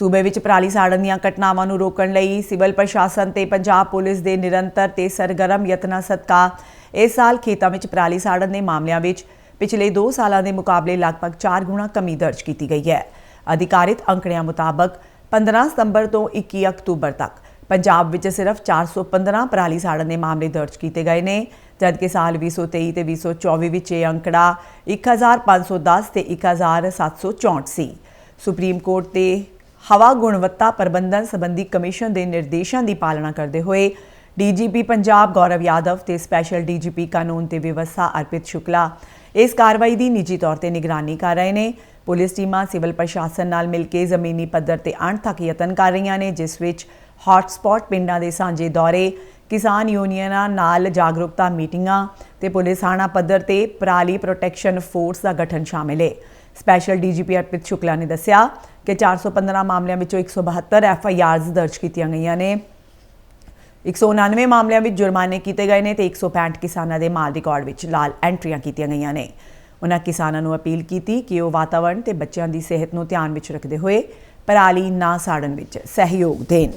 ਸੂਬੇ ਵਿੱਚ ਪਰਾਲੀ ਸਾੜਨ ਦੀਆਂ ਘਟਨਾਵਾਂ ਨੂੰ ਰੋਕਣ ਲਈ ਸਿਵਲ ਪ੍ਰਸ਼ਾਸਨ ਤੇ ਪੰਜਾਬ ਪੁਲਿਸ ਦੇ ਨਿਰੰਤਰ ਤੇ ਸਰਗਰਮ ਯਤਨਾਂ ਸਦਕਾ ਇਸ ਸਾਲ ਖੇਤਾਂ ਵਿੱਚ ਪਰਾਲੀ ਸਾੜਨ ਦੇ ਮਾਮਲਿਆਂ ਵਿੱਚ ਪਿਛਲੇ 2 ਸਾਲਾਂ ਦੇ ਮੁਕਾਬਲੇ ਲਗਭਗ 4 ਗੁਣਾ ਕਮੀ ਦਰਜ ਕੀਤੀ ਗਈ ਹੈ। ਅਧਿਕਾਰਿਤ ਅੰਕੜਿਆਂ ਮੁਤਾਬਕ 15 ਸਤੰਬਰ ਤੋਂ 21 ਅਕਤੂਬਰ ਤੱਕ ਪੰਜਾਬ ਵਿੱਚ ਸਿਰਫ 415 ਪਰਾਲੀ ਸਾੜਨ ਦੇ ਮਾਮਲੇ ਦਰਜ ਕੀਤੇ ਗਏ ਨੇ, ਜਦਕਿ ਸਾਲ 2023 ਤੇ 2024 ਵਿੱਚ ਇਹ ਅੰਕੜਾ 1510 ਤੇ 1764 ਸੀ ਸੁਪਰੀਮ ਕੋਰਟ ਦੇ ਹਵਾ ਗੁਣਵੱਤਾ ਪ੍ਰਬੰਧਨ ਸੰਬੰਧੀ ਕਮਿਸ਼ਨ ਦੇ ਨਿਰਦੇਸ਼ਾਂ ਦੀ ਪਾਲਣਾ ਕਰਦੇ ਹੋਏ ਡੀਜੀਪੀ ਪੰਜਾਬ ਗੌਰਵ ਯਾਦਵ ਤੇ ਸਪੈਸ਼ਲ ਡੀਜੀਪੀ ਕਾਨੂੰਨ ਤੇ ਵਿਵਸਥਾ ਅਰਪਿਤ ਸ਼ੁਕਲਾ ਇਸ ਕਾਰਵਾਈ ਦੀ ਨਿੱਜੀ ਤੌਰ ਤੇ ਨਿਗਰਾਨੀ ਕਰ ਰਹੇ ਨੇ। ਪੁਲਿਸ ਟੀਮਾਂ, ਸਿਵਲ ਪ੍ਰਸ਼ਾਸਨ ਨਾਲ ਮਿਲ ਕੇ ਜ਼ਮੀਨੀ ਪੱਧਰ ਤੇ ਅਣ ਤੱਕ ਯਤਨ ਕਰ ਰਹੀਆਂ ਨੇ, ਜਿਸ ਵਿੱਚ ਹੌਟਸਪੌਟ ਪਿੰਡਾਂ ਦੇ ਸਾਂਝੇ ਦੌਰੇ, ਕਿਸਾਨ ਯੂਨੀਅਨਾਂ ਨਾਲ ਜਾਗਰੂਕਤਾ ਮੀਟਿੰਗਾਂ ਤੇ ਪੁਲਿਸ ਥਾਣਾ ਪੱਧਰ ਤੇ ਪਰਾਲੀ ਪ੍ਰੋਟੈਕਸ਼ਨ ਫੋਰਸ ਦਾ ਗਠਨ ਸ਼ਾਮਿਲ ਹੈ ਸਪੈਸ਼ਲ ਡੀਜੀਪੀ ਅਰਪਿਤ ਸ਼ੁਕਲਾ ਨੇ ਦੱਸਿਆ ਕਿ 415 ਮਾਮਲਿਆਂ ਵਿੱਚੋਂ 172 ਐਫ ਆਈ ਆਰਜ਼ ਦਰਜ ਕੀਤੀਆਂ ਗਈਆਂ ਨੇ। 199 ਮਾਮਲਿਆਂ ਵਿੱਚ ਜੁਰਮਾਨੇ ਕੀਤੇ ਗਏ ਨੇ ਤੇ 165 ਕਿਸਾਨਾਂ ਦੇ ਮਾਲ ਰਿਕਾਰਡ ਵਿੱਚ ਲਾਲ ਐਂਟਰੀਆਂ ਕੀਤੀਆਂ ਗਈਆਂ ਨੇ। ਉਹਨਾਂ ਕਿਸਾਨਾਂ ਨੂੰ ਅਪੀਲ ਕੀਤੀ ਕਿ ਉਹ ਵਾਤਾਵਰਣ ਤੇ ਬੱਚਿਆਂ ਦੀ ਸਿਹਤ ਨੂੰ ਧਿਆਨ ਵਿੱਚ ਰੱਖਦੇ ਹੋਏ ਪਰਾਲੀ ਨਾ ਸਾੜਨ ਵਿੱਚ ਸਹਿਯੋਗ ਦੇਣ।